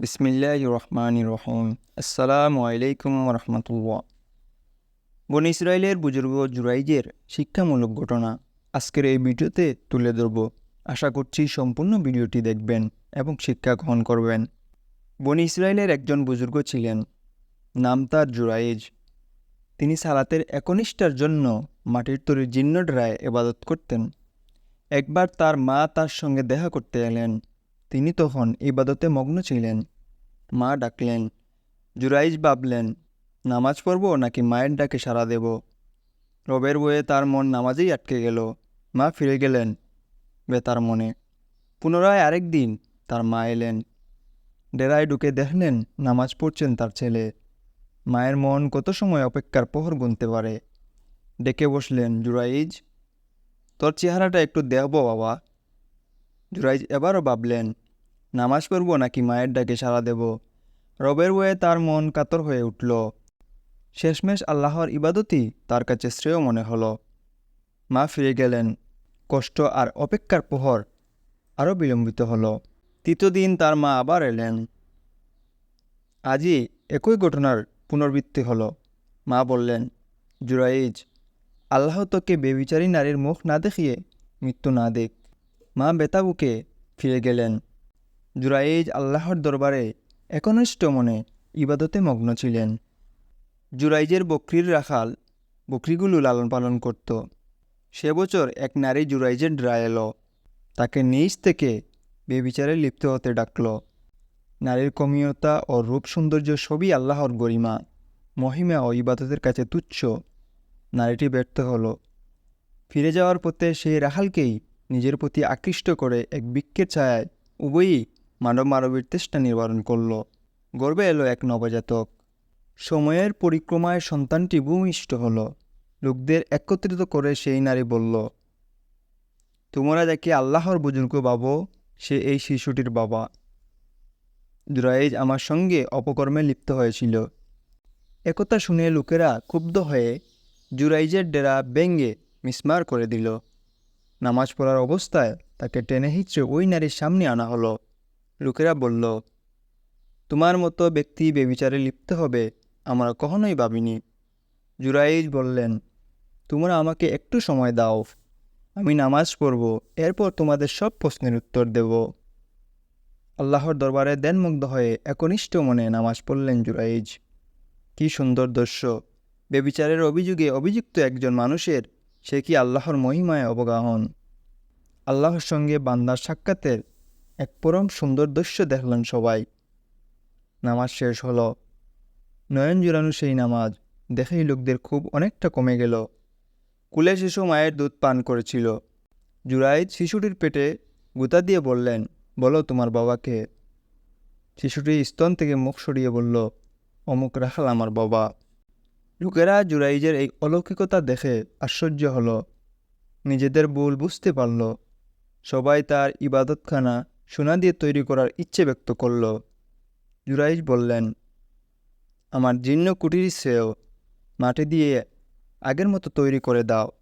বিসমিল্লাহ রহমান রহিম আসসালামু আলাইকুম রহমতুল্লাহ। বন ইসরায়েলের বুজুর্গ জুরাইজের শিক্ষামূলক ঘটনা আজকের এই ভিডিওতে তুলে ধরব। আশা করছি সম্পূর্ণ ভিডিওটি দেখবেন এবং শিক্ষা গ্রহণ করবেন। বনি ইসরায়েলের একজন বুজুর্গ ছিলেন, নাম তার জুরাইজ। তিনি সালাতের একনিষ্ঠার জন্য মাটির তৈরি জিন্নডরায় এবাদত করতেন। একবার তার মা তার সঙ্গে দেখা করতে এলেন। তিনি তখন ইবাদতে মগ্ন ছিলেন। মা ডাকলেন জুরাইজ ভাবলেন, নামাজ পড়ব নাকি মায়ের ডাকে সাড়া দেব? রবের বয়ে তার মন নামাজেই আটকে গেল। মা ফিরে গেলেন বেতার মনে। পুনরায় আরেক দিন তার মা এলেন। ডেরায় ঢুকে দেখলেন নামাজ পড়ছেন তার ছেলে। মায়ের মন কত সময় অপেক্ষার প্রহর গুনতে পারে? ডেকে বসলেন জুরাইজ তোর চেহারাটা একটু দেখব বাবা। জুরাইজ এবারও ভাবলেন, নামাজ পড়ব নাকি মায়ের ডাকে সাড়া দেব? রবের বয়ে তার মন কাতর হয়ে উঠল। শেষমেশ আল্লাহর ইবাদতই তার কাছে শ্রেয় মনে হলো। মা ফিরে গেলেন। কষ্ট আর অপেক্ষার প্রহর আরও বিলম্বিত হলো। তৃতীয় দিন তার মা আবার এলেন। আজই একই ঘটনার পুনর্বৃত্তি হলো। মা বললেন, জুরাইজ, আল্লাহ তোকে বেবিচারী নারীর মুখ না দেখিয়ে মৃত্যু না দেখ মা বেতাবুকে ফিরে গেলেন। জুরাইজ আল্লাহর দরবারে একনিষ্ঠ মনে ইবাদতে মগ্ন ছিলেন। জুরাইজের বকরির রাখাল বকরিগুলো লালন পালন করত। সে বছর এক নারী জুরাইজের ড্রা এলো। তাকে নিজ থেকে বেবিচারে লিপ্ত হতে ডাকল। নারীর কমিয়তা ও রূপ সৌন্দর্য সবই আল্লাহর গরিমা, মহিমা ও ইবাদতের কাছে তুচ্ছ। নারীটি ব্যর্থ হলো। ফিরে যাওয়ার পথে সেই রাখালকেই নিজের প্রতি আকৃষ্ট করে এক বৃক্ষের ছায়ায় উভয়ই মানব মানবের তেষ্টা নিবারণ করল। গর্বে এলো এক নবজাতক। সময়ের পরিক্রমায় সন্তানটি ভূমিষ্ঠ হল। লোকদের একত্রিত করে সেই নারী বলল, তোমরা যাকে আল্লাহর বুজুর্গ বাবো, সে এই শিশুটির বাবা। জুরাইজ আমার সঙ্গে অপকর্মে লিপ্ত হয়েছিল। একথা শুনে লোকেরা ক্ষুব্ধ হয়ে জুরাইজের ডেরা ব্যঙ্গে মিসমার করে দিল। নামাজ পড়ার অবস্থায় তাকে টেনে হিচড়ে ওই নারীর সামনে আনা হলো। লোকেরা বলল, তোমার মতো ব্যক্তি বেবিচারে লিপ্ত হবে, আমরা কখনোই ভাবিনি। জুরাইজ বললেন, তোমরা আমাকে একটু সময় দাও, আমি নামাজ পড়ব, এরপর তোমাদের সব প্রশ্নের উত্তর দেব। আল্লাহর দরবারে দেনমুগ্ধ হয়ে একনিষ্ঠ মনে নামাজ পড়লেন জুরাইজ কি সুন্দর দৃশ্য! বেবিচারের অভিযোগে অভিযুক্ত একজন মানুষের সে কি আল্লাহর মহিমায় অবগাহন? আল্লাহর সঙ্গে বান্দার সাক্ষাতের এক পরম সুন্দর দৃশ্য দেখলেন সবাই। নামাজ শেষ হলো। নয়ন জুড়ানো সেই নামাজ দেখেই লোকদের খুব অনেকটা কমে গেল। কুলে শিশু মায়ের দুধ পান করেছিল। জুরাইদ শিশুটির পেটে গুতা দিয়ে বললেন, বলো তোমার বাবাকে। শিশুটি স্তন থেকে মুখ সরিয়ে বলল, অমুক রাখাল আমার বাবা। লোকেরা জুরাইজের এই অলৌকিকতা দেখে আশ্চর্য হলো। নিজেদের ভুল বুঝতে পারল। সবাই তার ইবাদতখানা সোনা দিয়ে তৈরি করার ইচ্ছে ব্যক্ত করল। জুরাইজ বললেন, আমার জীর্ণ কুটির সেও মাটি দিয়ে আগের মতো তৈরি করে দাও।